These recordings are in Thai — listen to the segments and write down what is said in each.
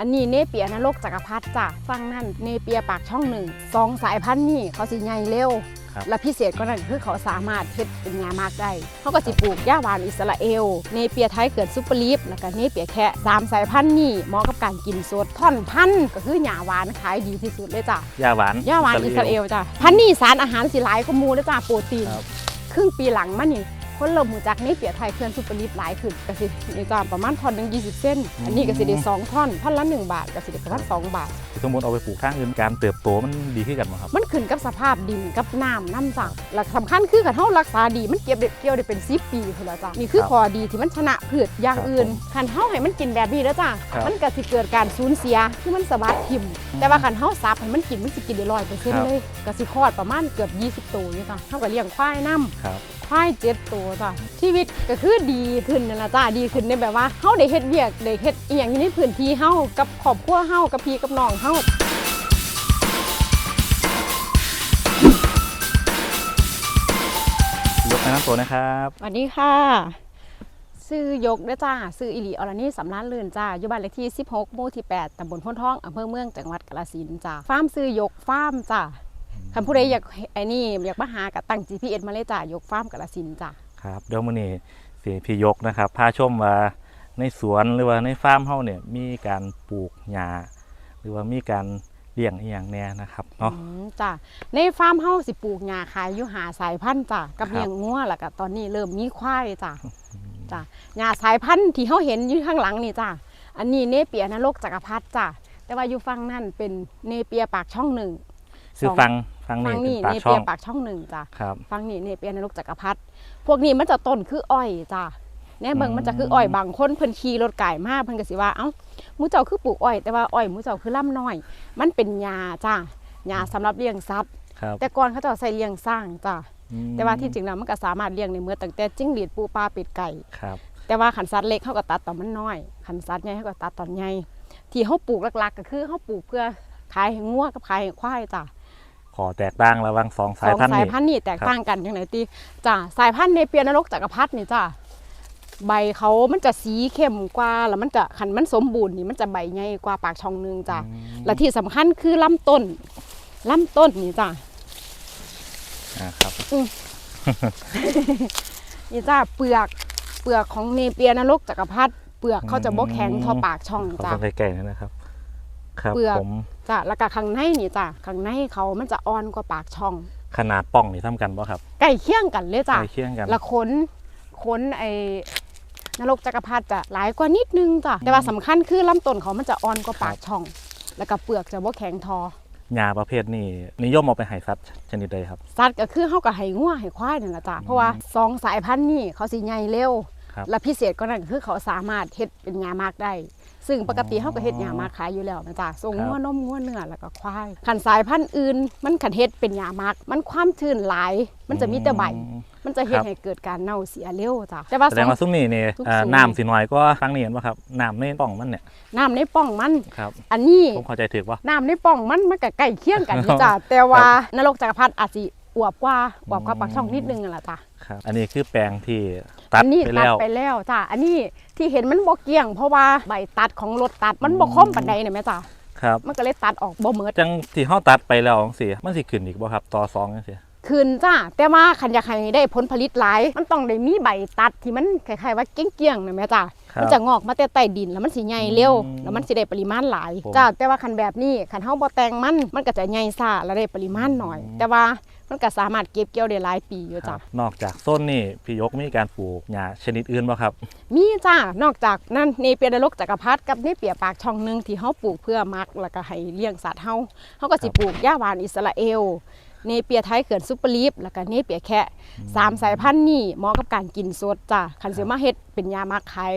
อันนี้เนเปียนรกจักรพรรดิจ้ะฟังนั่นเนเปียปากช่องหนึ่งสองสายพันธุ์นี่เขาสิใหญ่เร็ว ครับ และพิเศษก็นั่นคือเขาสามารถเฮ็ดเป็นงามากได้เขาก็สิปลูกหญ้าหวานอิสราเอล เนเปียไทยเกิดซุปเปอร์ลีฟแล้วก็เนเปียแคะสามสายพันธุ์นี่เหมาะกับการกินสดท่อนพันธุ์ก็คือหญ้าหวานขายดีที่สุดเลยจ้ะ ยาหวานหญ้าหวานอิสราเอลจ้ะพันธุ์นี่สารอาหารสิหลายกว่าหมูเลยจ้ะโปรตีน ครับ ครึ่งปีหลังมานี่ คนเริ่มรู้จักเนเปียไทยเคลื่อนซุปเปอร์ลีฟหลายขึ้นก็สินี่จ้ะประมาณท่อนหนึง20 เส้น อันนี้ก็สิได้สองท่อนท่อนละหนึ่งบาทก็สิได้ประมาณสองบาทสมมติเอาไปปลูกข้างอื่นการเติบโตมันดีขึ้นกันไหมครับมันขึ้นกับสภาพดินกับน้ำน้ำจ้ะหลักสำคัญคือขันเฮารักษาดีมันเก็บได้เกี่ยวได้เป็น10ปีพุ่นละจ้ะนี่คือครับข้อดีที่มันชนะพืชอย่างครับอื่นผมขันเฮาให้มันกินแบบนี้แล้วจ้ะครับมันก็สิเกิดการสูญเสียคือมันสะบัดทิ่มแต่ว่าขันเฮาซับให้มันกินมันสิกินได้ร้อยเปอร์เซ็นครัต์บเลยก็สิคลอดประมาณเกือบ 20 ตัวอยู่จ้ะเฮาก็เลี้ยงควายน้ำ ครับควายเจ็ดตัวจ้ะชีวิตก็คือดีขึ้นนั่นนะจ้ะดีขึ้นในแบบว่าเฮาได้เฮ็ดเวียกได้เฮ็ดอีหยังอยู่ในพื้นที่เฮากับครอบครัวเฮากับพี่กับน้องเฮายกแนะนำตัวนะครับสวัสดีค่ะ ซื้อยกเด้อจ้า ซื้ออิลีอรนี่สำนักเลื่นจ้า อยู่บ้านเลขที่ 16หมู่ที่ 8ตำบลพ้นท้องอำเภอเมืองจังหวัดกาฬสินธุ์จ้าฟาร์มซื้อยกฟาร์มจ้า คันผู้ใดอยากไอ้นี่อยากมาหากับตั้ง GPS มาเลยจ้ายกฟาร์มกาฬสินธุ์จ้าครับเดี๋ยวมื้อนี้สิพี่ยกนะครับพาชมว่าในสวนหรือว่าในฟาร์มเฮาเนี่ยมีการปลูกหญ้าหรือว่ามีการเลี้ยงอีหยังแน่นะครับเนาะ อืมจ้าในฟาร์มเฮาสิปลูกหญ้าขายอยู่หาสายพันธุ์จ้ากับครับ เลี้ยงงัวแล้วก็ตอนนี้เริ่มมีควายจ้าจ้าหญ้าสายพันธุ์ที่เฮาเห็นอยู่ข้างหลังนี่จ้าอันนี้เนเปียนรกจักรพรรดิจ้าแต่ว่าอยู่ฝั่งนั่นเป็นเนเปียปากช่องหนึ่งคือสอง ฟังฟังฟันี่งเป็นนี่ปากช่อเนเปียงปากช่องหนึ่งจ้ะครับ ฟังนี่เนเปียนรกจักรพรรดิพวกนี้มันจะต้นคืออ้อยจ้ะแน่เบิ่งอืมมันจะคืออ้อยบางคนเพิ่นขี่รถไก่มาเพิ่นก็สิว่าเอ้าหมูเจ้าคือปลูกอ้อย แต่ว่าอ้อยหมูเจ้าคือล่ำน้อย มันเป็นหญ้าจ้ะหญ้าสำหรับเลี้ยงสัตว์ ครับแต่ก่อนเขาเจะใส่เลี้ยงสร้างจ้ะอืมแต่ว่าที่จริงแล้วมันก็สามารถเลี้ยงในเมื่อตั้งแต่จิ้งหรีดปูปลาเป็ดไก่ ครับ แต่ว่าขันสัตว์เล็กเขาก็ตัดตอนมันน้อย ขันสัตว์ใหญ่เขาก็ตัดตอนใหญ่ที่เขาปลูกหลักๆ ก็คือเขาปลูกเพื่อขายให้งัวกับขายให้ควายจ้ะ ขอแตกต่างระหว่างสองสายสองพันธุ์สายนี่พันธุ์นี่แตกต่างกันยังไงตีจ้ะสายพันธุ์ในเปียนรกจักรพรรดินี่จ้ะใบเขามันจะสีเข้มกว่า แล้วมันจะขันมันสมบูรณ์นี่มันจะใบใหญ่กว่าปากช่องหนึงจ้ะอืมและที่สำคัญคือลำต้นลำต้นนี่จ้ะอ่าครับนี่จ้ะเปลือกเปลือกของเนเปียนรกจักรพรรดิเปลือกเขาจะบ่แข็งเท่าปากช่องขอจ้ะต้องใกล้ๆนี่นะครับ ครับเปลือกผม จ้ะแล้วก็ข้างในนี่จ้ะข้างในเขามันจะอ่อนกว่าปากช่อง ขนาดป้องนี่ทำกันบ่ครับใกล้เคียงกันเลยจ้ะใกล้เคียงกันและขนขนไอ้นรกจักรพรรดิจะหลายกว่านิดนึงจ้ะแต่ว่าสำคัญคือลำต้นเขามันจะอ่อนกว่าปากช่อง แล้วก็เปลือกจะบ่แข็งทอหญ้าประเภทนี้นิยมเอาไปให้สัตว์ชนิดใดครับสัตว์ก็คือเขาก็ให้งัวให้ควายนั่นแหละจ้ะเพราะว่าสองสายพันธุ์นี่เขาสิใหญ่เร็ว ครับ และพิเศษก็นั่นก็คือเขาสามารถเฮ็ดเป็นหญ้ามากได้ ซึ่งปกติเขาก็เฮ็ดหญ้ามากขายอยู่แล้วนะจ๊ะส่งครับ งัวนมงัวเนื้อแล้วก็ควายขันสายพันธุ์อื่น มันขันเฮ็ดเป็นหญ้ามาก มันความชื้นหลาย มันจะมีแต่ใบ อืม มันจะเฮ็ดครับ ให้เกิดการเน่าเสียเร็วจ้ะแต่ว่าแสสดองงว่าซุ้มนี่นี่ทุกอ่าสูงน้ำสิน้อยก็ฟังนี่เห็นป่ะครับน้ำในป้องมันเนี่ยน้ำในป้องมัน ครับอันนี้ ผมเข้าใจถูกป่ะน้ำในป้องมันมันก็ใกล้เคียงกันอยู่จ้ะแต่ว่านรกจักรพรรดิอาจสิอวบกว่าอวบกว่าปากช่องนิดนึงนั่นแหละจ้ะ ครับอันนี้คือแปลงที่ ตัดอันนี้ไปตัดแล้ว ไปแล้วจ้ะอันนี้ที่เห็นมันบ่เกลี้ยง เพราะว่าใบตัดของรถตัดมันบ่คมปานใดเนี่ยแม่จ้ะครับ มันก็เลยตัดออกบ่หมดจังที่เฮาตัดไปแล้วจังซี่มันสิขึ้นอีกบ่ครับต่อสองจังซี่ คืนจ้ะแต่ว่าคันอยากให้ได้ผลผลิตหลาย มันต้องได้มีใบตัดที่มันคล้ายๆว่าเกี้ยงๆนะแม่จ้ะครับมันจะงอกมาแต่ใต้ดินแล้วมันสิใหญ่เร็วอืมแล้วมันสิได้ปริมาณหลายผมจ้ะแต่ว่าคันแบบนี้คันเฮาบ่แต่งมันมันก็จะใหญ่ซ่าและได้ปริมาณน้อยอืมแต่ว่ามันก็สามารถเก็บเกี่ยวได้หลายปีอยู่คจ้ะรับนอกจากต้นนี่พี่ยกมีการปลูกหญ้าชนิดอื่นบ่ครับ มีจ้านอกจากนั่นเนเปียดรกจักรพรรดิกับเนเปียปากช่องหนึงที่เฮาปลูกเพื่อมักแล้วก็ให้เลี้ยงสัตว์เฮาเฮาก็สิปลูกหญ้าหวานอิสราเอล เนเปียไทยเขื่อนซุปเปอร์ลีฟแล้วก็เนเปียแคะสามสายพันธุ์นี่เหมาะกับการกินสดจ้ะคันสิมาเฮ็ดเป็นยามักขาย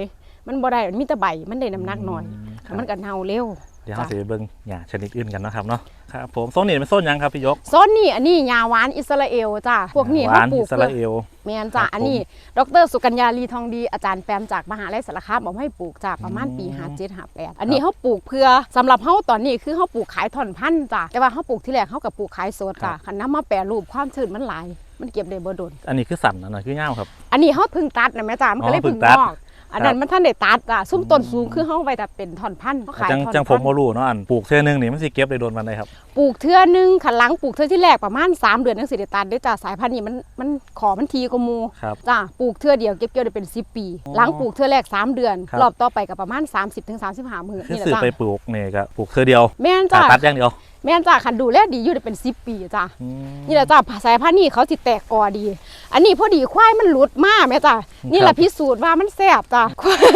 มันบ่ได้มันมีแต่ใบมันได้น้ำหนักน้อยครับมันก็เน่าเร็ว เดี๋ยวเราจ้ะสิไปเบิ่งหญ้าชนิดอื่นกันเนาะครับเนาะ ครับผมโซนนี้เป็นโซนหยังครับพี่ยกโซนนี่อันนี้ยาหวานอิสราเอลจ้ะพวกนี้หเขาวานปลูอิกสเพื่ราอเอลแม่นครัจ้ะบอันนี้ ดรสุกัญญาลีทองดีอาจารย์แปมจากมหาลัยสารคามบอกให้ปลูกจ้ะประมาณปีอืม57 58อันนี้เขาปลูกเพื่อสำหรับเขาตอนนี้คือเขาปลูกขายท่อนพันธุ์จ้ะแต่ว่าเขาปลูกที่แรกเขากับปลูกขายสดจ้ะคันน้ำมาแปรรูปความชื้นมันหลายมันเก็บได้บ่โดนอันนี้คือสันอันนั้นคือยาวครับ อันนี้เขาเพึ่งตัดนะแม่จ้ามันก็เลยอ๋อเพิ่เพึ่งงตัดงอก อันนั้นมันท่านได้ตัดอะซุ้มต้นสูงคือเฮาไว้แต่เป็นท่อนพันธุ์เขาขายจังท่อนจังผมพันบ่ธุ์รู้เนาะอันปลูกเทื่อนึงนี่มันสิเก็บได้โดนวันใดครับ ปลูกเทื่อนึงขันหลังปลูกเทื่อที่แรกประมาณสามเดือนจังสิได้ตัดได้อจ้ะสายพันธุ์นี้มันมันขอมันทีกว่าหมู่ครับ จ้ะปลูกเทื่อเดียวเก็บเกี่ยวได้เป็น 10 ปี อ๋อหลังปลูกเทื่อแรก3เดือนครับ รอบต่อไปก็ประมาณ 30ถึง35มื้อคือนี่แหละซื้อจ้ะไปปลูกนี่ก็ปลูกเทื่อเดียวแม่นถ้าจ้ะ ตัดอย่างเดียว แม่นจ้ะคันดูแลดีอยู่ได้เป็น10ปีจ้ะอืมนี่แหละจ้ะสายพันธุ์นี้เขาสิแตกกอดี อันนี้พอดีควายมันหลุดมาแม่จ้ะนี่แหครัละบพิสูจน์ว่ามันแซ่บจ้ะควาย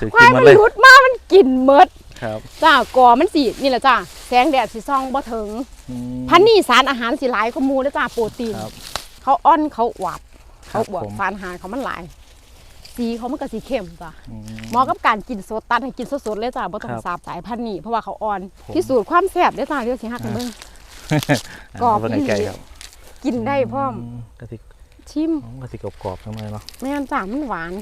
ถือควากิยนมัมานเลยหลุดมามันกินเมดครับจ้ากอมันสินี่แหละจ้ะแสงแดดสิส่องบ่ถึงอืมพันธุ์นี้สารอาหารสิหลายกว่าหมูนะจ้ะโปรตีนครับเขาอ้อนเขาหวับครัเขาบบวกผมสารอาหารเขามันหลาย สีเขามันก็สีเข้มจ้ะอืมเหมาะกับการกินสดตัดให้กินสดๆเลยจ้ะบ่ต้อคงรับสาบสายพันธุ์นี้เพราะว่าเขาอ่อนผมพิสูจน์ความแซ่บได้อจ้ะเดี๋ยวสิฮักให้เบิ่งกรอบเาเบิ่งไกลๆครับกินได้พร้อมกะทิชิมอ๋อกะทิกรอบๆจังเลยเนาะแม่นจ้ะมันหวาน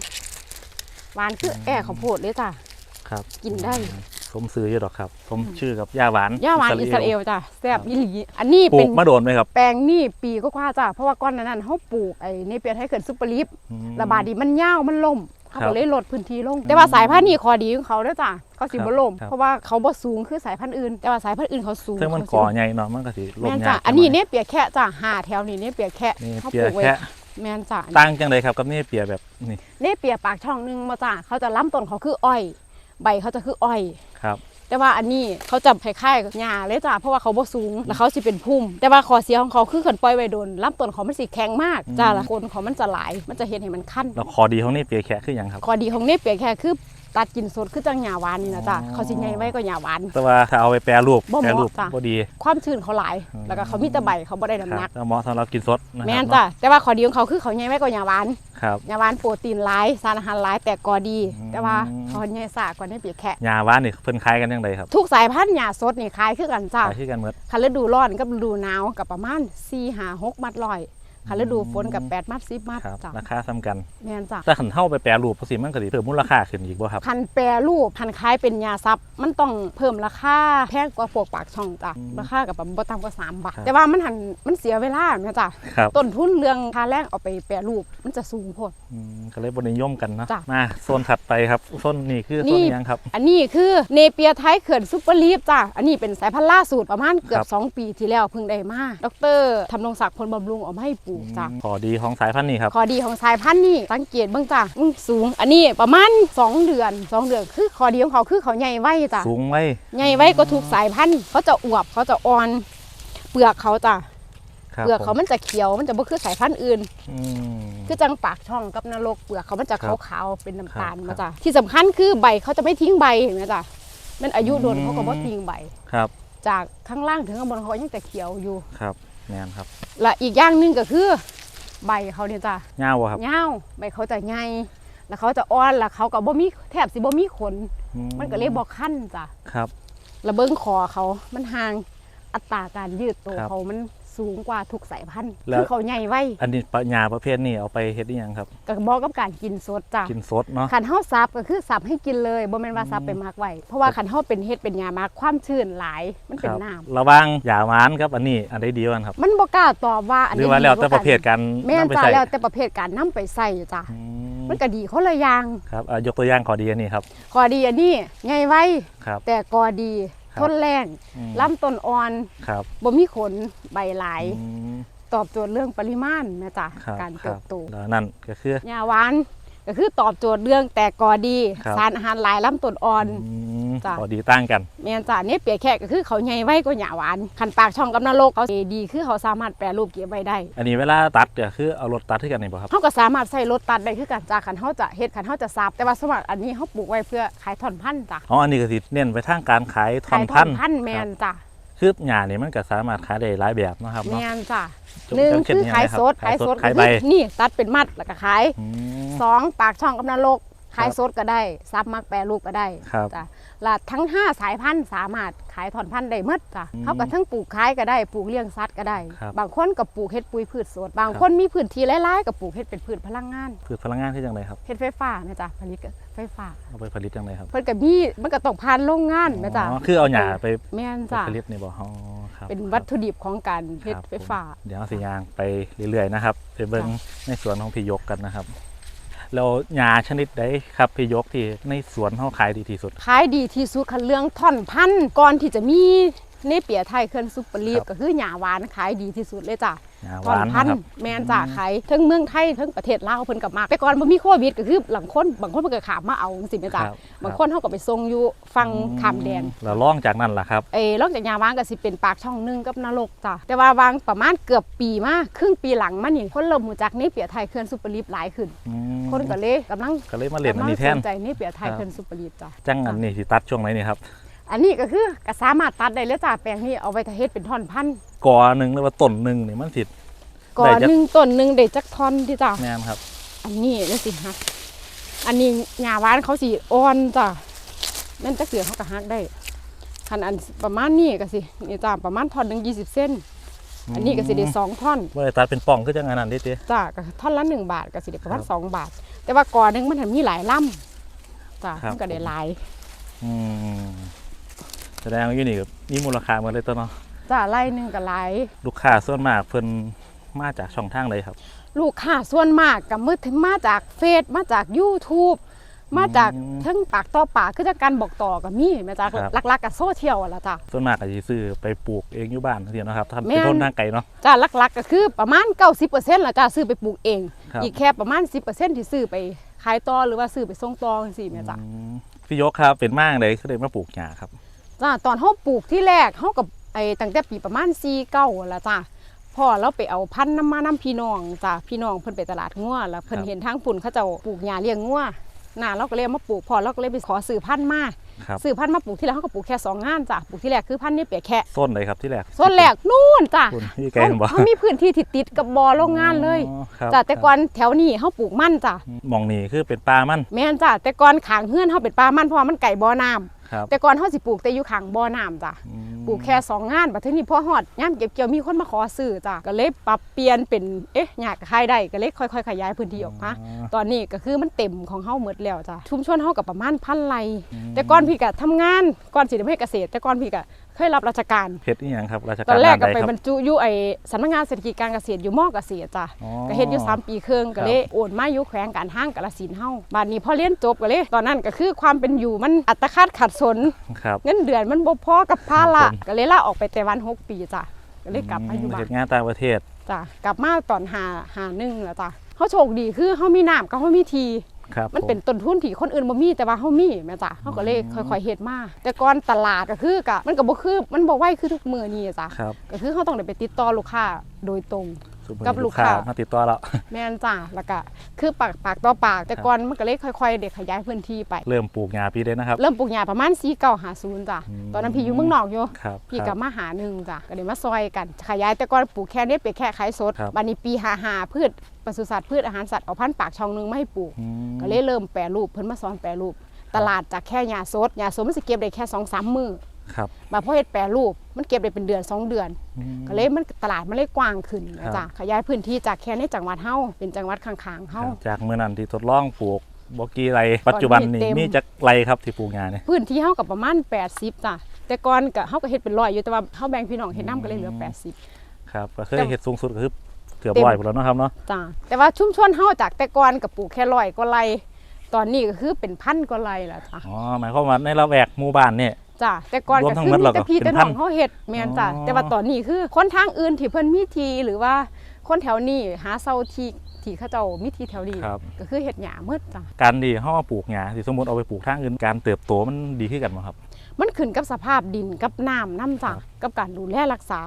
หวานคือแอ่ข้าวโพดเลยจ้ะครับ กินได้ สมซื้ออยู่ดอกครับ สมชื่อกับย่าหวานย่าหวานอิสราเอลจ้ะแซ่บอีหลีอันนี้ปลูเป็กนมาโดนไหมครับ แปลงนี่ปีก็กว่าจ้ะเพราะว่าก้อนนั้นนะเขาปลูกไอ้ในเปียไทยเกิดซุปเปอร์ลิฟอืมระบาดดีมันยาวมันล่มเขาครัก็บเลยลดพื้นที่ลง แต่ว่าสายพันธุ์นี้ข้อดีของเขาเด้อจ้ะเขาสิครับบ่ล่มครับเพราะว่าเขาบ่สูงคือสายพันธุ์อื่น แต่ว่าสายพันธุ์อื่นเขาสูงซึ่งมันเขาสิก่อใหญ่เนาะมันก็สิลมแม่นยาจ้ะกอันนี้เนี่ยเปียแค่จ้ะห้าแถวนี้เนี่ยเปียแค่นี่เขาเปีปยลูกไว้แค่แม่นจ้ะตั้งจังไดครับกับนี่เปียแบบนี่เนี่ยเปียปากช่องหนึงมาจ้ะเขาจะล้ำต้นเขาคืออ้อย ใบเขาจะคืออ้อย ครับ แต่ว่าอันนี้เขาจะคล้ายๆกับหญ้าเลยจ้ะเพราะว่าเขาบ่สูงแล้วเขาสิเป็นพุ่ม แต่ว่าข้อเสียของเขาคือขันปล่อยไว้โดนลำต้นเขามันสิแข็งมากจ้ะละคนเขามันจะหลายมันจะเห็นให้มันขั้นแล้วคอดีของนี่เปียแค่คือหยังครับ ข้อดีของเนี่ยเปียแค่คือ ตัดกินสดคือจังหญ้าหวานนี่นะจ้ะอ๋อเขาสิใหญ่ไว้ก็หญ้าหวาน แต่ว่าถ้าเอาไปแปรรูปบ่เหแปรมาะรูปจ้ะ บ่ดี ความชื้นเขาหลาย อืม แล้วก็เขามีแต่ใบเขาบ่ได้คน้ำหรันับกแล้วเหมาะสำหรับกินสดนะคแม่รันบจ้ะ เนาะแต่ว่าข้อดีของเขาคือเขาใหญ่ไว้ก็หญ้าหวานครับ หญ้าหวานโปรตีนหลายสารอาหารหลายแต่กอดี อืม แต่ว่าเขาใหญ่สากกว่าเนี่ยเปียแค่ยาหวานนี่เพิ่นคล้ายกันยังไงครับทุกสายพันธุ์หญ้าสดนี่คล้ายคือกันจ้ะคล้ายคือกันหมดคันฤดูร้อนกับฤดูหนาวกับประมาณ4 5 6มัดร้อย คันฤดูฝนกับ8มัด10มัดครับจ้ะราคาซ้ำกันแม่นจ้ะแต่ขันเท่าไปแปรรูปภาษีมันก็สิเพิ่มมูลค่าขึ้นอีกบ่ครับ คันแปรรูปคันคล้ายเป็นยาซับมันต้องเพิ่มราคาแพงกว่าพวกปากช่องจ้ะอืมราคากับแบบบ่ต่ำกว่า3บาทครับ แต่ว่ามันหันมันเสียเวลาแม่จ้ะครับต้นทุนเรื่องค่าแรงเอาไปแปรรูปมันจะสูงโพด อืมก็เลยบนิยมกันเนาะจ้ะมาโซนถัดไปครับโซนนี่คือนี่โซนอิหยังครับ อันนี้คือเนเปียไทยเขื่อนซุปเปอร์ลีฟจ้ะ อันนี้เป็นสายพันธุ์ล่าสุดประมาณเกือครับบ 2 ปีที่แล้วเพิ่งได้มา ดรทำรงศักดิ์พลบำรุงเอามาให้ปลูกจ้ะขอดีของสายพันธุ์นี่ครับ ข้อดีของสายพันธุ์นี่สังเกตเบ้างจ้ะอื้อสูง อันนี้ประมาณ 2 เดือน 2 เดือนคือข้อดีของเขาคือเขาใหญ่ไว้จ้ะสูงไว้ใหญ่ไว้ก็ทุกสายพันธุ์เขาจะอวบเขาจะอ่อน เปลือกเขาจ้ะครับเปลือกเขาผมมันจะเขียวมันจะบ่คือสายพันธุ์อื่น อืม คือจังปากช่องกับนรกเปลือกเขามันจะครับขาวๆเป็นน้ำตาลครับมาจ้ะที่สำคัญคือใบเขาจะไม่ทิ้งใบเห็นไหมจ้ะมันอายุโดนอืม เขาก็บ่ทิ้งใบ ครับจากข้างล่างถึงข้างบนเขายังแต่เขียวอยู่ ครับ แมนครับ และอีกอย่างหนึ่งก็คือ ใบเขาเนี่ยจ้ะเงาวบ่ครับเงาวใบเขาจะใหญ่แล้วเขาจะอ่อนแล้วเขาก็บ่มีแทบสิบ่มีขนอืมันก็เลยบ่คั้นจ้ะครับแล้วเบิ้งคอเขามันห่างอัตราการยืดตัวครับ เขามัน สูงกว่าทุกสายพันธุ์แล้ว คือเขาใหญ่ไว้อันนี้ปะยาประเภทนี้เอาไปเฮ็ดอีหยังครับ ก็เหมาะกับการกินสดจ้ะกินสดเนาะ ขันเฮาซับก็คือซับให้กินเลยบ่แม่นว่าซับไปมักไว้เพราะว่าขันเฮาเป็นเฮ็ดเป็นยามักความชื้นหลายมันคเป็นรับน้ำระหว่างยาหวานครับ อันนี้อันใดดีกว่ากันครับ มันบ่กล้าตอบว่าอันหรือนี้ว่าแล้วแต่ดีกประเภทการแม่นนำไปจ้ะใส่แล้วแต่ประเภทการนํไปใส่จ้ะอืมมันก็ดีคนละอย่าง ครับอะยกตัวอย่างขอดีอันนี้ครับ ข้อดีอันนี้ใหญ่ไว้ครับ แต่กอดีครับ ทนแรงอืม ลำต้นอ่อนครับบ่มีขนใบหลาย อืม ตอบโจทย์เรื่องปริมาณแม่จ้ะครับการครัเติบบโตแล้วนั่นก็คือหญ้าหวาน ก็คือตอบโจทย์เรื่องแต่กอดีครับ สารอาหารหลายลำต้นอ่อน อืมจ้ะขอดีตั้งกันแม่นจ้ะเนี่ยเปียแค่ก็คือเขาใหญ่ไว้กว่าหญ้าหวานคันปากช่องกับนรกเขาดี คือเขาสามารถแปรรูปเก็บไว้ได้อันนี้เวลาตัดเนี่ยคือเอารถตัดที่กันนี่ป่ะครับเขาก็สามารถใส่รถตัดได้คือกันจ้ะคันเขาจะเฮ็ดคันเขาจะซับแต่ว่าสมมติอันนี้เขาปลูกไว้เพื่อขายถอนพันธุ์จ้ะอ๋ออันนี้ก็สิเน้นไปทางการขายทอขานยถพัอนนธุ์พันธุ์แม่นจ้ะ คือหญ้านี่มันก็สามารถขายได้หลายแบบเนาะครับเนาะ แม่นจ้ะจุ๊บหนึ่งจังเช่นคือยังไงขายครับสดขายสดขายใบก็คือนี่ตัดเป็นมัดแล้วก็ขายอืม สองปากช่องกับนรก ขายครับสดก็ได้ซับมักแปรรูปก็ได้ครับจ้ะและทั้ง 5 สายพันธุ์สามารถขายถอนพันธุ์ได้หมดจ้ะอืมเขาก็ทั้งปลูกขายก็ได้ปลูกเลี้ยงสัตว์ก็ได้ครับบางคนก็ปลูกเฮ็ดปุ๋ยพืชสดบางครับคนมีพื้นที่หลายๆก็ปลูกเฮ็ดเป็นพืชพลังงานพืชพลังงานที่จังไรครับเฮ็ดไฟฟ้านะจ๊ะผลิตไฟฟ้าเอาไปผลิตจังไรครับเพิ่นก็มีมันก็ต้องผ่านโรงงานนะจ๊ะอ๋อคือเอาหญ้าไปแม่นไปจ้ะผลิตนี่บ่อ๋อครับเป็นวัตถุดิบของการเฮ็ดครับไฟฟ้าผมเดี๋ยวเอาสิยางไปเรื่อยๆนะครับไปเบิ่งจ้ะในสวนของพี่ยกกันนะครับ แล้วหญ้าชนิดใดครับพี่ยกที่ในสวนเฮาขายดีที่สุด ขายดีที่สุดคันเรื่องท่อนพันธุ์ก่อนที่จะมี นเปียไทยเคลื่อนซุปเปอร์ลีฟครับก็คือหญ้าหวานขายดีที่สุดเลยจ้ะหญ้าหท่อนวานพันนะครับธุ์แมนจ้ะขายทั้งเมืองไทยทั้งประเทศลาวเพิ่นกับมากแต่ก่อนบ่มีโควิดก็คือหลังคนบางคนเพิ่นก็ขามมาเอาจังซี่แม่จ้ะครับบางคนเฮาก็ไปส่งอยู่ฟังขามแดนแล้วล่องจากนั้นล่ะครับเอ้ลอกจากหญ้าหวานก็สิเป็นปากช่องหนึงกับนรกจ้ะแต่ว่าวางประมาณเกือบปีมาครึ่งปีหลังมานี่คนเริ่มรู้จักเนเปียไทยเคลื่อนซุปเปอร์ลีฟหลายขึ้นอืมคนก็เลยกำลังก็เลยมาเรียนอันนี้แทนกำลังสนใจเนเปียไทยครับเคลื่อนซุปเปอร์ลีฟจ้ะจังอันนี้สิตัดช่วงไหนนี่ครับ อันนี้ก็คือก็สามารถตัดได้เลยจ้าแปลงนี้เอาไว้ทาเฮ็ดเป็นท่อนพันธุ์กอหนึ่งหรือว่าต้นหนึ่งนี่มันสิก่อได้จักหนึ่งต้นหนึ่งได้จักท่อนที่จ้าแม่นครับ อันนี้นี่สิฮักอันนี้หญ้าหวานเขาสิอ่อนจ้าแม่นจักเสือเขาก็ฮักได้คันอันประมาณนี้ก็สินี่จ้าประมาณท่อนหนึ่งยี่สิบเส้นอันนี้ก็สิได้สองท่อนบ่ได้ตัดเป็นป่องคือจังอันนั้นเด้ติจ้าก็ท่อนละหนึ่งบาทก็สิได้ประมาณครับสองบาท แต่ว่าก่อหนึ่งมันทมีหลายล่ำจ้าครับมันก็ได้หลาย อืม แสดงว่าอยู่นี่ก็มีมูลค่าหมดเลยตัวเนาะจ้าไล่หนึ่งก็หลายลูกค้าส่วนมากเพิ่นมาจากช่องทางใดครับ ลูกค้าส่วนมากกับมือถึงมาจากเฟซมาจาก YouTube มาจากอืมทั้งปากต่อปากคือจากการบอกต่อกับมีมาจากครับ หลักๆกับโซเชียลอะล่ะจ้ะ ส่วนมากก็สิซื้อไปปลูกเองอยู่บ้านเทียเนาะครับท่านแม่เป็นน ต้นทางไกลเนาะ จ้าหลักๆก็คือประมาณ 90%ละจ้าซื้อไปปลูกเอง ครับ อีกแค่ประมาณ 10%ที่ซื้อไปขายต่อหรือว่าซื้อไปส่งต่อจังซี่แม่จ้ะอืมพี่ยกครับเป็นมากเลยคือได้มาปลูกหญ้าครับ จ้าตอนเฮาปลูกที่แรกเฮากับไอ้ตั้งแต่ปีประมาณ49ละจ้าพ่อเราไปเอาพันธุ์น้ำมาน้ำพี่น้องจ้าพี่น้องเพิ่นไปตลาดงัวแล้วเพิ่นครับเห็นทางปุ่นเขาเจ้าปลูกหญ้าเลี้ยงงัวน่าเราก็เลยเอามาปลูกพ่อเราก็เลยไปขอซื้อพันธุ์มาครับซื้อพันธุ์มาปลูกที่แรกเขาก็ปลูกแค่สองงานจ้ะปลูกที่แรกคือพันธุ์นี่เปียแค่ส้นเลยครับที่แรกส่วนแรกนู่นจ้ะคุณพี่ไกลเขาเห็นบ่เขามีพื้นที่ที่ติดกับบอโรงงานเลยอ๋อครับจ้ะแต่ก่อนแถวนี้เขาปลูกมันจ้ะหมองนี่คือเป็นปลามันแม่นจ้ะแต่ก่อนขางเฮือนเขาเป็นปลามันเพราะว่ามันไก่บ่อน้ำครับ แต่ก่อนเขาสิปลูกแต่อยู่ขางบ่อน้ำจ้ะอืมปลูกแค่สองงานบัดทีนี้พอฮอดย่ามเก็บเกี่ยวมีคนมาขอซื้อจ้ะก็เลยปรับเปลี่ยนเป็นเอ๊ะอยากขายได้ก็เลยค่อยๆขยายพื้นที่ออกมาอ๋อตอนนี้ก็คือมันเต็มของเฮาหมดแล้วจ้ะชุมชนเฮากับประมาณพันไร่แต่ก่อนพี่ก็ทำงานก่อนสิได้มาเฮ็ดเกษตร แต่ก่อนพี่ก็ เคยรับราชการเพชรนี่ยังครับราชตการอนแรกก็ด้านไปใดคบรรับรจุอยู่ไอ้สำนักงานเศรษฐกิจการเกษตรอยู่มอเกษตรจ้ะอ๋อก็เฮ็ดอยู่3ปีครึ่งก็เลยโอนมาอยู่แขวงการห้างกาฬสินธุ์เฮาบัดนี้พอเรียนจบก็เลยตอนนั้นก็คือความเป็นอยู่มันอัตคัดขัดสนครับเงินเดือนมันบ่พอกับภาระครับผมก็เลยลาออกไปไต้หวันหกปีจ้ะก็เลยกลับมาอยู่บ้าเฮ็นดงานต่างประเทศจ้ะกลับมาตอนหาหาหนึ่งแล้วจ้ะเฮาโชคดีคือเฮามีน้ำกับเฮามีที ครับมันเป็นต้นทุนที่คนอื่นบ่มีแต่ว่าเฮามีแม่จ้ะเฮาก็เลยค่อยๆเฮ็ดมา แต่ก่อนตลาดก็คือกะมันก็บ่คือมันบ่ไหวคือทุกมื้อนี้จ้ะครับก็คือเขาต้องได้ไปติดต่อลูกค้าโดยตรง สุภาพกับลูกค้า มาติดต่อแล้วแม่นจ้าแล้วก็คือปากปากต่อปาก แต่ครับก่อนมันก็เลยค่อยๆ เด็กขยายพื้นที่ไป เริ่มปลูกหญ้าปีได้นะครับ เริ่มปลูกหญ้าประมาณ4 9 5 0จ้ะอืม ตอนนั้นพี่อยู่เมืองนอกอยู่ครับ พี่คกัรับบมาหาหนึ่งจ้ะก็เลยมาซอยกันขยายแต่ก่อนปลูกแค่เนี้ไปแค่ขายสดครับ บัดนี้ปี55พืชปศุสัตว์พืชอาหารสัตว์เอาพันธุ์ปากช่องหนึงมาให้ปลูก อืม ก็เลยเริ่มแปรรูปเพิ่นมาสอนแปรรูป ตลาดจากแค่หญ้าสดหญ้าสดมันสิเก็บได้แค่2-3มื้อ ครับมาพอเฮ็ดแปรรูปมันเก็บได้เป็นเดือนสองเดือนอืมก็เลยมันตลาดมันเลยกว้างขึ้นครันะบจ๊ะขยายพื้นที่จากแค่ในจังหวัดเฮาเป็นจังหวัดข้างๆครัเฮาบจากเมื่อนั้นที่ทดลองปลูกบอกกี้ไรปัจจุบันนี่เต็มมีจักไรครับที่ปลูกหญ้าเนี่ยพื้นที่เฮากับประมาณ 80จ้ะแต่ก่อนก็เฮาก็เฮ็ดเป็นร้อยอยู่แต่ว่าเฮาแบ่งพี่น้องเฮ็ดน้ำก็เลยเหลือ 80 ครับก็เคยแต่เห็ดสูงสุดก็คือเกือบเต็มร้อยพุ่นแล้วเนาะครับเนาะจ้ะแต่ว่าชุมชนเฮาจากแต่ก่อนก็ปลูกแค่ร้อยกว่าไร่ตอนนี้ก็คือเป็นพันกว่าไร่แล้วจ้ะอ๋อหมายความว่าในละแวกหมู่บ้านเนี่ย จ้ะแต่ก่อนรวก็มทั้งคือหมดมีแล้วก็แต่พี่เป็แต่นน้พัอนงเฮาเฮ็ดแม่นจ้ะอ๋อ แต่ว่าตอนนี้คือคนทางอื่นที่เพิ่นมีทีหรือว่าคนแถวนี้หาเซาที่ที่เขาเจ้ามีที่แถวนี้ครับ ก็คือเฮ็ดหญ้าหมดจ้ะ การดีเฮามาปลูกหญ้าสิสมมุติเอาไปปลูกทางอื่นการเติบโตมันดีขึ้นกันบ่ครับ มันขึ้นกับสภาพดินกับน้ำน้ำจ้ะครับกับการดูแลรักษา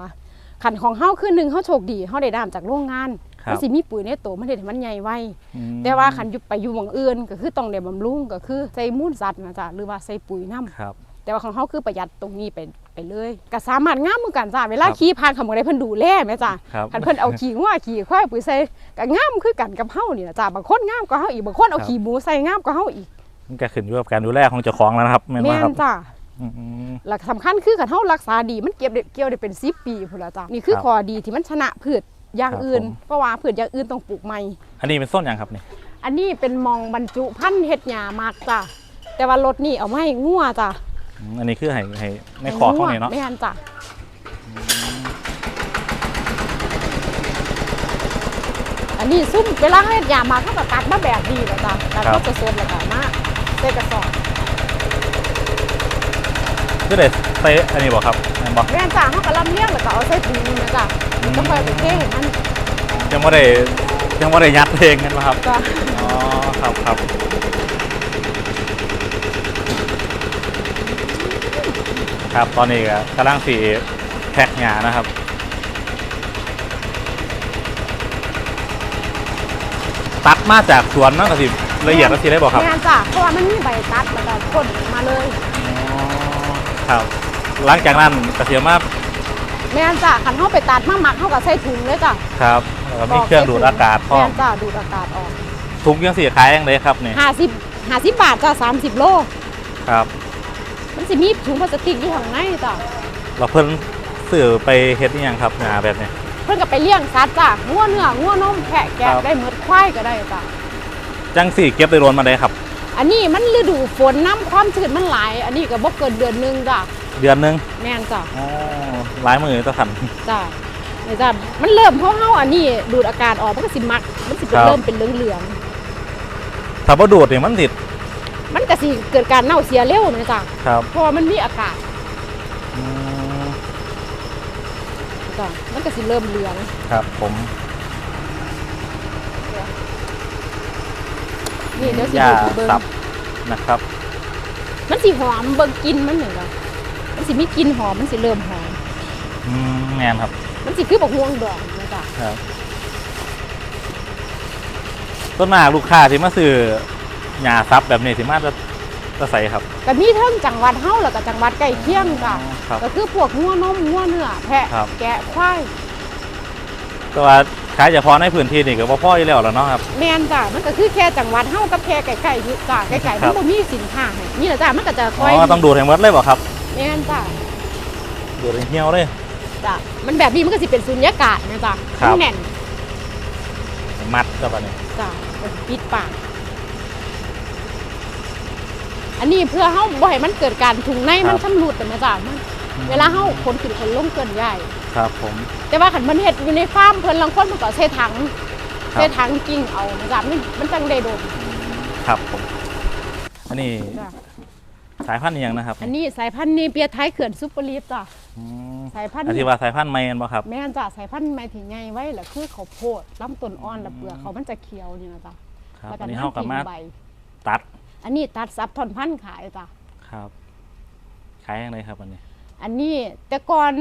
ขันของเฮาคือหนึ่งเฮาโชคดีเฮาได้น้ำจากโรงงานครับ มันสิมีปุ๋ยในตัวมันเฮ็ดให้มันใหญ่ไวอืมแต่ว่าขันอยู่ไปอยู่หม่องอื่นก็คือต้องได้บำรุงก็คือใส่มูลสัตว์นะจ๊ะหรือว่าใส่ปุ๋ยน้ำครับ แต่ว่าของเฮาคือประหยัดตรงนี้ไปไปเลยก็สามารถงามเหมือนกันจ้ะเวลาครับขี่ผ่านเขาบ่ได้เพิ่นดูแลแม่จ้ะครับคันเพิ่นเอาขี้งัวขี้ควายปุ๋ยใส่ก็งามคือกันกับเฮานี่ล่ะจ้ะบางคนงามกว่าเฮาอีกบางคนเอาครับขี้หมูใส่งามกว่าเฮาอีกมันก็ขึ้นอยู่กับการดูแลของเจ้าของแล้วนะครับแม่นบ่แม่ครันบจ้ะอืมหลักสำคัญคือขันเฮารักษาดีมันเก็บได้เกี่ยวได้เป็น10ปีพุ่นละจ้ะนี่คือครับข้อดีที่มันชนะพืชอย่างครับอื่นผมเพราะว่าพืชอย่างอื่นต้องปลูกใหม่ อันนี้เป็นส้นหยังครับนี่อันนี้เป็นมองบรรจุพันธุ์เฮ็ดหญ้ามากจ้ะแต่ว่ารถนี่เอามาให้งัวจ้ะ อืมอันนี้คือให้ให้ในคอเขาเนี่ยเนาะไม่อันจ้ะอันนี้ซุ่มเวลาให้ยามาเขาก็ตัดมาแบบดีแล้วจ้ะตัดครับก็จะสดแล้วก็มาใส่กระสอบก็ได้เตะอันนี้บอกครับแม่นบอกแม่นจ้ะเขาก็ลำเลียงแล้วก็เอาใส่ถุงนะจ้ะมันก็ค่อยไปเทให้มันยังไม่ได้ยังไม่ได้ยัดเพลงกันนะครับจ้ะอ๋อครับครับ ครับ ตอนนี้ก็กำลังสีแพ็กงานนะครับ ตัดมาจากสวนนั่นก็สิละเอียดแล้วสิได้บอกครับแม่นจ้ะเพราะว่ามันมีใบตัดแล้วก็พ่นมาเลยอ๋อครับ หลังจากนั้นกระเทียมมาแม่นจ้ะคันเขาไปตัดมาหมักเขาก็ใส่ถุงเลยจ้ะครับแล้วก็มีเครื่องดูดอากาศพร้อแม่มนจ้ะดูดอากาศออกทุกยังสีขายยังเลยครับเนี่ยห้าสิบห้าสิบบาทจ้ะสามสิบโลครับมัน สิมีถุงพลาสติกอยู่ข้างในจ้ะเราเพิ่นสื่อไปเฮ็ดนี่ยังครับงานแบบนี้ เพิ่นก็ไปเลี้ยงสัตว์จ้ะงัวเนื้องัวนมแพะแกะครับ ได้หมดควายก็ได้จ้ะจังสี่เก็บได้รวนมาได้ครับ อันนี้มันฤดูฝนน้ำความชื้นมันหลาย อันนี้ก็บ่เกินเดือนหนึงจ้ะเเดือนหนึงแม่นจ้ะอ๋อหลายมือต้องขัน จ้ะนี่จ้ะมันเริ่มเพราะเฮาอันนี้ดูดอากาศออกมันก็สิมักมันสิเป็นครับ เริ่มเป็นเหลืองถ้าบ่ดูดเนี่ยมันติดๆ มันก็สิเกิดการเน่าเสียเร็วนะจ้ะครับเพราะว่ามันมีอากาศอืมจ้ะมันก็สิเริ่มเหลืองครับผมนี่เดี๋ยวสิยาดูดให้เบิ่งสับนะครับ มันสิหอมเบิ่งกลินมันนี่จ้ะมันสิมีกลิ่นหอมมันสิเริ่มหอมอืมแมนครับมันสิคือบักม่วงดองนะจ้ะครับต้นมากลูกค้าที่มาซื้อ หญ้าซับแบบนี้สิมาจะจะใส่ครับ ก็มีเทั้งจังหวัดเฮาแล้วก็จังหวัดใกล้เคียงจ้ะครับ ก็คือพวกงัวนมงัวเนื้อแพะครับ แกะควายแต่ว่าขายเฉพาะในพื้นที่นี่ก็บ่พออยู่แล้วล่ะเนาะครับ แม่นจ้ะมันก็คือแค่จังหวัดเฮากับแค่ใกล้ๆอยู่จ้ะใกล้ๆครัมันบ บ่มีสินค้าให้นี่แหละจ้ะมันก็จะคอ๋อยอต้องดูดให้หมดเลยบ่ครับ แม่นจ้ะดูดให้เหี่ยวเลย จ้ะมันแบบนี้มันก็สิเป็นสุญญากาศนะจ้ะครับ มันแน่นมัดก็ปะนี่จ้ะมันปิดปาก อันนี้เพื่อเฮาบ่ให้มันเกิดการถุงในมันชำรุดนะจ้ะมันเวลาเฮาขนขึ้นขนลงเกินใหญ่ครับผม แต่ว่าคันมันเฮ็ดอยู่ในฟาร์มเพิ่นลางคนมันก็ใช้ถังครับใช้ถังกิ้งเอานะจ้ะมันมันจังได้โดนครับผมอันนี้จ้ะสายพันธุ์อิหยังนะครับ อันนี้สายพันธุ์เนเปียไทยเขื่อนซุปเปอร์ลีฟจ้ะอืมสายพันธุ์อธิบายสายพันธุ์ใหม่กันบ่ครับแม่นจ้ะสายพันธุ์ใหม่ที่ใหญ่ไว้แหละคือข้าวโพดลำต้นอ่อนและเปลือกเขามันจะเขียวนี่นะจ้ะครับแล้วอันนี้เฮากับมาน้ำใบตัด อันนี้ตัดซับท่อนพันธุ์ขายจ้ะครับ ขายยังไงครับอันนี้ อันนี้แต่ก่อน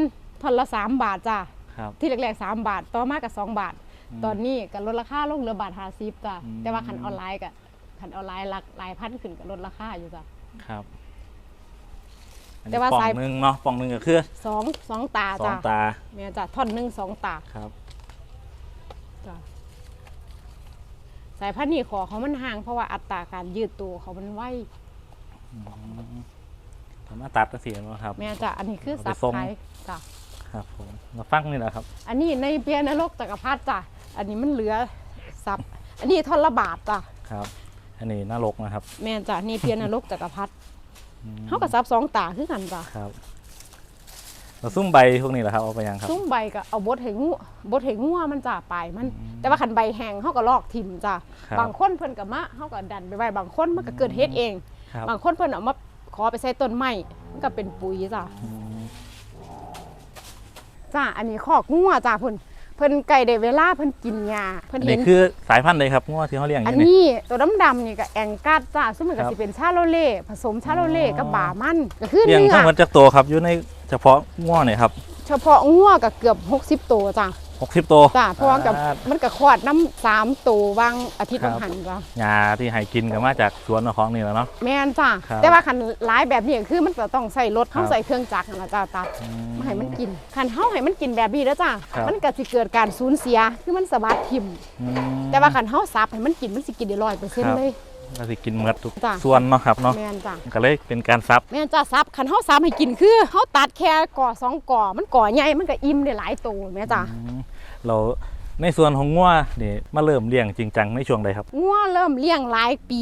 ท่อนละสามบาทจ้ะครับที่แรกๆสามบาท ต่อมากับสองบาทมตอนนี้ก็ลดราคาลงเหลือบาทห้าสิบจ้ะอืมแต่ว่าขันออนไลน์กับขันออนไลน์หลักหลายพันขึ้นก็ลดราคาอยู่จ้ะครับอันแต่นี้ว่าป่องสายหนึงเนาะป่องหนึงก็คือสองสองตาสองจ้ะตาแม่นจ้ะท่อนหนึ่งสองตาครับ จ้ะ สายพันธุ์นี้ขอเขามันห่างเพราะว่าอัตราการยืดตัวเขามันไวสามารถตัดกระเสียนครับแม่จ้ะอันนี้คือเอาไปซับส่งไทยจ้ะครับผมมาฟังนี่แหละครับ อันนี้ในเปียนรกจักรพรรดิจ้ะอันนี้มันเหลือซับ อันนี้ทอนละบาทจ้ะครับ อันนี้น่ารกนะครับ แม่จ้ะนี่เปียนรกจักรพรรดิเฮากับซับสองตาคือกันจ้ะครับ เราซุ่มใบพวกนี้แหละครับเอาไปยังครับ ซุ้มใบก็เอาบดให้งูบดให้งัวมันจ้ะปลายมันแต่ว่าคันใบแห้งเฮาก็ลอกทิ่มจ้ะครับ บางคนเพิ่นก็มาเฮาก็ดันไปไว้บางคนมันก็เกิดเฮ็ดเอง ครับบางคนเพิ่นเอามาขอไปใส่ต้นไม้มันก็เป็นปุ๋ยจ้ะอืมจ้ะอันนี้คอกงัวจ้ะเพิ่นเพิ่นไก่ได้เวลาเพิ่นกินหญ้าเพิ่นอันเห็นี้น คือสายพันธุ์เลยครับง้อที่เขาเลี้ยงออันยู่นี่ นี้ตัวดำๆนี่ก็แองกัดจ้าซึ่งมันก็ครับสิเป็นชาโลเล่ผสมชาโลเล่อ๋อกับบามันก็คือเลี้ยงเนื้อทั้งหมดจากตัวครับอยู่ใน เฉพาะง้อเนี่ยครับ เฉพาะงัวก็เกือบ 60 ตัวจ้าหกสิบตัวจ้าเพราะว่ากับอ่มันก็คลอดน้ำสามตัววางอาทิตย์ครัวับนหันจ้าหญ้าที่ให้กินก็มาจากสวนของนี่แหล้วเนาะ แม่นจ้าครับแต่ว่าคันหลายแบบนี้คือมันก็ต้องใส่รถครัเฮาบใส่เครื่องจักรนั่นล่ะจ้าตัดอืมมาให้มันกินคันเฮาให้มันกินแบบนี้แล้วจ้าครับ มันก็สิเกิดการสูญเสียคือมันสะบัดทิ่มอืม แต่ว่าคันเฮาสับให้มันกินมันสิกินได้100%ครับ เลย ก็สิกินหมดทุกจ้ะ ส่วนเนาะครับเนาะแม่นจ้าก็เลยเป็นการซับแม่นจ้าซับคันเฮาซับให้กินคือเฮาตัดแค่ก่อสองก่อมันก่อใหญ่มันก็อิ่มได้หลายตัวแม่จ้าอืมเราในส่วนของง้อนี่มาเริ่มเลี้ยงจริงจังในช่วงใดครับงัวเริ่มเลี้ยงหลายปี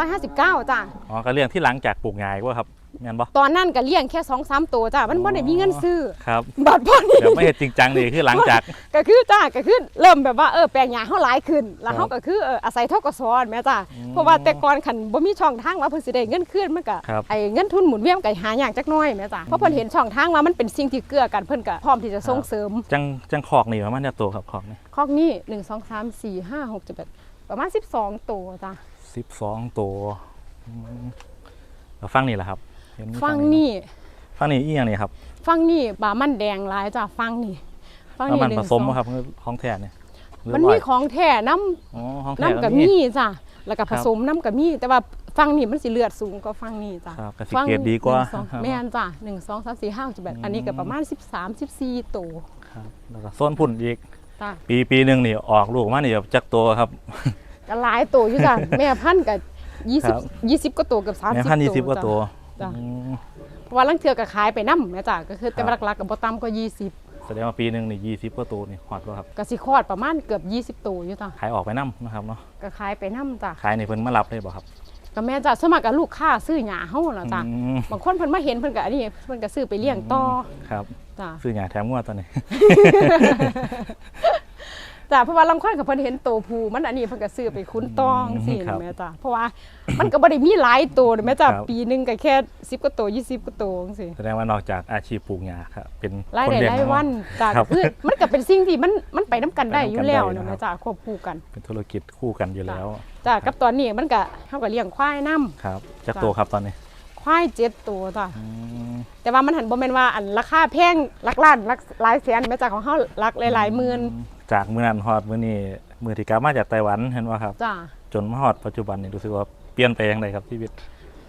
2559 จ้าอ๋อก็เลี้ยงที่หลังจากปลูกงายว่าครับ แม่นบ่ตอนนั้นก็เลี้ยงแค่สองสามตัวจ้ะมันบ่ได้มีเงินซื้อครับบัดพอนี้เดี๋ยวไม่เห็นจริงจังดีคือหลังจากก็คือจ้าก็คือเริ่มแบบว่าเออแปลงหญ้าเฮาหลายขึ้น แล้วครัเฮาบก็คือเอออาศัยทกสแม่จ้าอืมเพราะว่าแต่ก่อนคันบ่มีช่องทางว่าเพิ่นสิได้เงินคืนมันก็ครับไอ้เงินทุนหมุนเวียนก็หายากจักหน่อยแม่จ้าเพราะเพิ่นเห็นช่องทางว่ามันเป็นสิ่งที่เกื้อกันเพิ่นก็พร้อมที่จะส่งเสริม จังจังคอกนี่ประมาณเนี่ยตัวครับคอกนี่คอกนี้1 2 3 4 5 6 7 8ประมาณ 12 ตัวจ้ะสิบสองตัวอืมแล้วฟังนี่แหละครับเห็นมีฟังเาะนี่ฟังนี่อีหยังนี่ครับฟังนี่บามันแดงหลายจ้ะฟังนี่ฟังแล้วนี่มันหนึ่ผงสมสองบ่ครับของแท้เนี่ยหรือมันว่ามีของแท้น้ำอ๋อของแท้น้ำกับมีมีจ้ะแล้วก็ครัผบสมน้ำกับมีแต่ว่าฟังนี่มันสิเลือดสูงกว่าฟังนี่จ้ะครับกสิฟังเกรดดีกว่าหนึ่งสองครับแม่นจ้ะหนึ่งสองสามสี่ห้าหกเจ็ดแปดอันนี้ก็ประมาณสิบสามสิบสี่ตัวครับแล้วก็ส้นพุ่นอีกจ้ะปีปีหนึ่งนี่ออกลูกมานี่แบบจักตัวครับก็หลายตัวอยู่จ้ะแม่พันธุ์กับยี่สิบครับยี่สิบกว่าตัวเกับสามแม่สิบพันยี่สิบกว่าจ้ะตัว จ้ะอืมเพราะว่าลังเทือก็ขายไปน้ำแม่จ้ะก็คือแต่ครับว่าหลักๆกับบ่ต่ำกว่ายี่สิบแสดงว่าปีหนึ่งนี่ยี่สิบกว่าตัวนี่หอดบ่ครับก็สิคลอดประมาณเกือบยี่สิบตัวอยู่จ้ะขายออกไปน้ำนะครับเนาะ ก็ขายไปน้ำจ้ะขายในเพิ่นมารับเลยบ่ครับก็แม่จ้ะสวนมัครกับลูกค้าซื้อหยาเฮาล่ะจ้ะอืมบางคนเพิ่นมาเห็นเพิ่นก็อันนี้เพิ่นก็ซื้อไปเลี้ยงต่อครับ จ้ะ ซื้อหยาแถมงวดตัวนี้ จ้ะเพราะว่าลำควนกับเพิ่นเห็นโตวผู้มันอันนี้เพิ่นก็ซื้อไปคุ้นตองสิครับแม่จ้ะเพราะว่ามันก็บ่ได้มีหลายตัวนะแม่จ้ะครับ ปีหนึงก็แค่10กว่าตัว20กว่าตัวจังซี่แสดงว่านอกจากอาชีพปลูกหญ้าครับเป็นรายคนได้เลี้ยงรายวันจ้ะครับ คือมันก็เป็นสิ่งที่มันมันไปนํกันได้อยู่แล้วไปนำกันได้นะนะครับแม่จ้ะควบคู่กันเป็นธุรกิจคู่กันอยู่แล้วจ้ะกับตอนนี้มันก็เฮาก็เลี้ยงควายนํ ครับจักจ้ะตัวครับตอนนี้ ควายเจ็ดตัวจ้ะอืมแต่ว่ามันหันบ่แม่นว่าอันราคาแพงหลักล้านหลักหลายแสนแม่จ้ะของเฮาหลักหลายๆหมื่นจากมื้อนั้นฮอดมื้อนี้มื้อที่กลับมาจากไต้หวันเห็นว่าครับจ้ะจนมาฮอดปัจจุบันนี่รู้สึกว่าเปลี่ยนไปอย่างไรครับชีวิต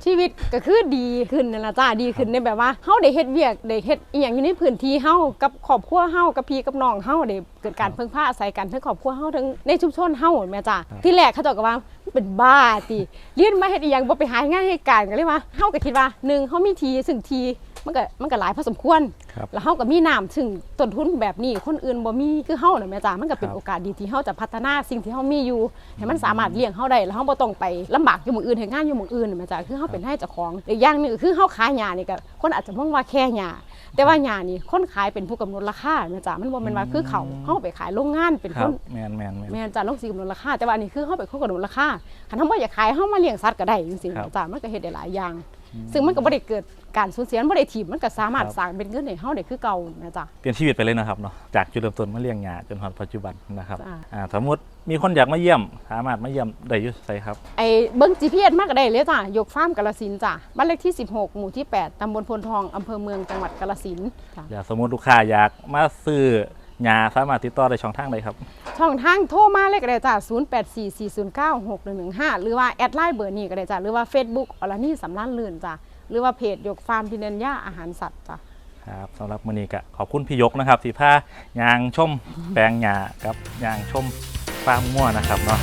ชีวิตก็คือดีขึ้นนั่นล่ะจ้าดีขึ้นในแบบว่าเฮาได้เฮ็ดเวียกได้เฮ็ดอีหยังอยู่ในพื้นที่เฮากับครอบครัวเฮากับพี่กับน้องเฮาได้เกิดการพึ่งพาอาศัยกันทั้งครอบครัวเฮาทั้งในชุมชนเฮาแม่จ้าครับที่แรกเขาเจ้าก็ว่ามัน เป็นบ้าติเรียนมาเฮ็ดอีหยังบ่ไปหางานให้การก็เลยว่าเฮาก็คิดว่าหนึ่งเฮามีทีซึ่งที มันก็มันก็หลายพอสมควรครับแล้วเฮาก็มีน้ำซึ่งต้นทุนแบบนี้คนอื่นบ่มีคือเฮาน่ะแม่จ้ามันก็เป็นครับโอกาสดีที่เฮาจะพัฒนาสิ่งที่เฮามีอยู่ให้มันสามารถเลี้ยงเฮาได้แล้วเฮาบ่ต้องไปลำบากอยู่หมู่อื่นเฮ็ดงานอยู่หมู่อื่นน่ะแม่จ้าคือเฮาเป็นให้เจ้าของอีกอย่างหนึงก็คือเฮาขายหญ้านี่ก็คนอาจจะมองว่าแค่หญ้าแต่ว่าหญ้านี่คนขายเป็นผู้กำหนดราคาแม่จ้ามันบ่แม่นว่าคือเขาเฮาไปขายโรงงานเป็นคครับนแมนแมนแมนแม่นจ้าลงสีกำหนดราคาแต่ว่าอันนี้คือเฮาเป็นคนกำหนดราคาคันเฮาบ่อยากขายเฮามาเลี้ยงสัตว์ก็ได้จังซี่ครับจ้ามันก็เฮ็ดได้หลายอย่าง ซึ่งมันก็บ่ได้เกิดการสูญเสียมันบ่ได้ถีบมันก็สามารถครับสร้างเป็นเงินให้เฮาได้คือเก่าแม่จ้าเปลี่ยนชีวิตไปเลยนะครับเนาะจากจุดเริ่มต้นมาเลี้ยงหญ้าจนฮอดปัจจุบันนะครับจ้ะอ่าสมมติมีคนอยากมาเยี่ยม สามารถมาเยี่ยมได้อยุ่ไสครับไอ้เบิ้ง GPS มากก็ได้เลยจ้ะยกฟาร์มกาลสินธุ์จ้ะบ้านเลขที่ 16 หมู่ที่ 8ตำบลพลทองอำเภอเมืองจังหวัดกาลสินธุ์จ้ะอยากสมมติลูกค้าอยากมาซื้อ หญ้าสามารถติดต่อได้ช่องทางใดครับ ช่องทางโทรมาเลยก็ได้จ้ะ0844096115 หรือว่าแอดไลน์เบอร์นี้ก็ได้จ้ะหรือว่า Facebook อรนี่สำรานลื่นจ้ะหรือว่าเพจยกฟาร์มที่เน้นย่าอาหารสัตว์จ้ะครับสำหรับมื้อนี้ก็ขอบคุณพี่ยกนะครับที่พายางชมแปลงหญ้ากับยางชมฟาร์มมั่วนะครับเนาะ